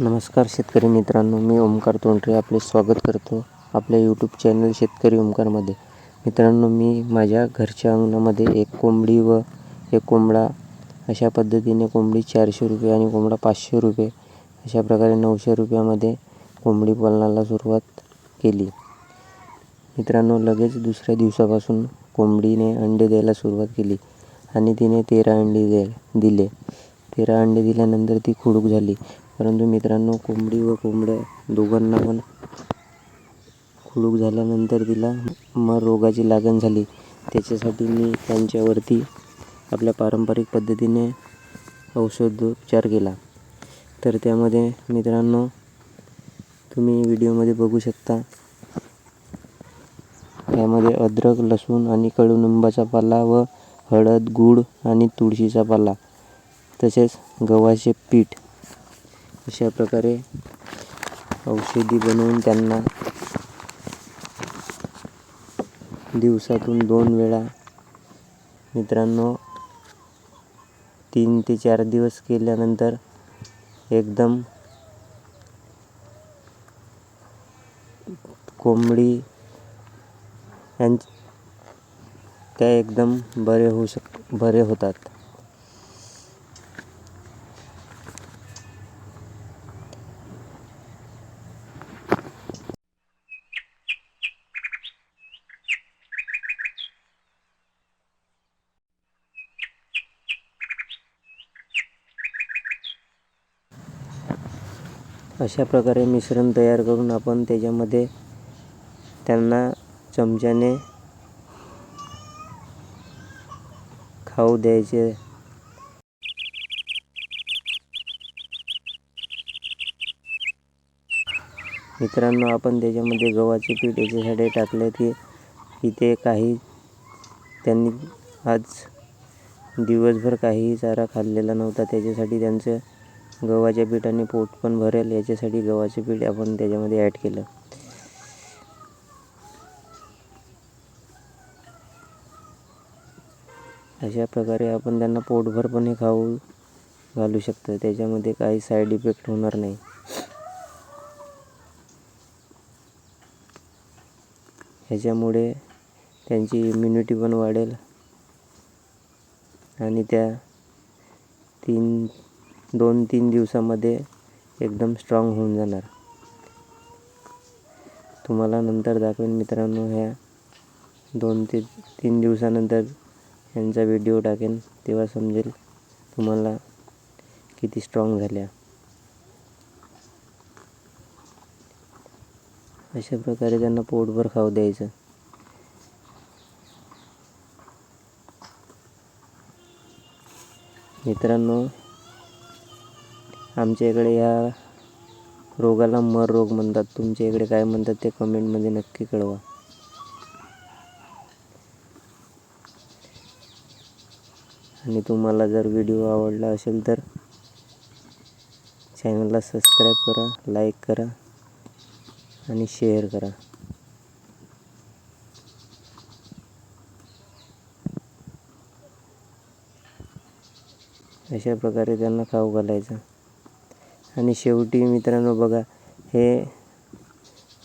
नमस्कार शेतकरी मित्रांनो मी ओमकार तोंडरे आपले स्वागत करतो आपल्या यूट्यूब चॅनल शेतकरी ओमकारमध्ये मित्रांनो मी माझ्या घरच्या अंगणामध्ये एक कोंबडी व एक कोंबडा अशा पद्धतीने कोंबडी चारशे रुपये आणि कोंबडा पाचशे रुपये अशा प्रकारे नऊशे रुपयामध्ये कोंबडी पालनाला सुरुवात केली. मित्रांनो लगेच दुसऱ्या दिवसापासून कोंबडीने अंडे द्यायला सुरुवात केली आणि तिने तेरा अंडे दे दिले. तेरा अंडे दिल्यानंतर ती खुडूक झाली. परंतु मित्रांनो कोंबडी व कोंबड्या दोघांना पण खुडूक झाल्यानंतर तिला मर रोगाची लागण झाली. त्याच्यासाठी मी त्यांच्यावरती आपल्या पारंपरिक पद्धतीने औषधोपचार केला. तर त्यामध्ये मित्रांनो तुम्ही व्हिडिओमध्ये बघू शकता. यामध्ये अद्रक लसूण आणि कडुनिंबाचा पाला व हळद गूळ आणि तुळशीचा पाला तसेच गव्हाचे पीठ अशा प्रकारे औषधी बनवून त्यांना दिवसातून दोन वेळा मित्रांनो तीन ते चार दिवस केल्यानंतर एकदम कोंबडी यांच त्या एकदम बरे होऊ शक बरे होतात. अशा प्रकारे मिश्रण तयार करून आपण त्याच्यामध्ये त्यांना चमच्याने खाऊ द्यायचे. मित्रांनो आपण त्याच्यामध्ये गव्हाचे पीठ याच्यासाठी टाकले की इथे काही त्यांनी आज दिवसभर काहीही चारा खाल्लेला नव्हता. त्याच्यासाठी त्यांचं गव्हाच्या पिठाने पोट पण भरेल याच्यासाठी गव्हाचे पीठ आपण त्याच्यामध्ये ॲड केलं. अशा प्रकारे आपण त्यांना पोटभर पण हे खाऊ घालू शकतो. त्याच्यामध्ये काही साईड इफेक्ट होणार नाही. ह्याच्यामुळे त्यांची इम्युनिटी पण वाढेल. आणि त्या तीन दोन तीन दिवसामध्ये एकदम स्ट्रॉंग होऊन जाणार. तुम्हाला नंतर दाखवेन मित्रांनो ह्या दोन ते तीन दिवसानंतर यांचा व्हिडिओ टाकेन तेव्हा समजेल तुम्हाला किती स्ट्रॉंग झाल्या. अशा प्रकारे त्यांना पोटभर खाऊ द्यायचं. मित्रांनो आमच्या इकडे या रोगाला मर रोग म्हणतात. तुमच्या इकडे काय म्हणतात ते कमेंटमध्ये नक्की कळवा. आणि तुम्हाला जर व्हिडिओ आवडला असेल तर चॅनलला सबस्क्राईब करा लाईक करा आणि शेअर करा. अशा प्रकारे त्यांना खाऊ घालायचं. आणि शेवटी मित्रांनो बघा हे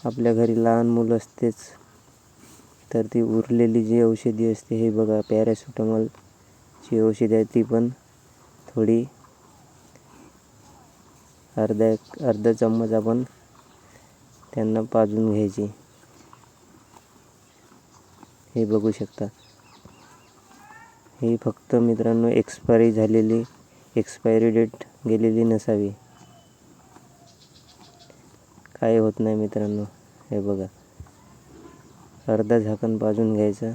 आपल्या घरी लहान मुलं असतेच. तर ती उरलेली जी औषधी असते हे बघा पॅरासिटामॉलची औषधी आहे ती पण थोडी अर्धा एक अर्धा चम्मच आपण त्यांना पाजून घ्यायची. हे बघू शकता. ही फक्त मित्रांनो एक्सपायरी झालेली एक्सपायरी डेट गेलेली नसावी. काय होत नाही मित्रांनो. हे बघा. अर्धा झाकण पाजून घ्यायचं.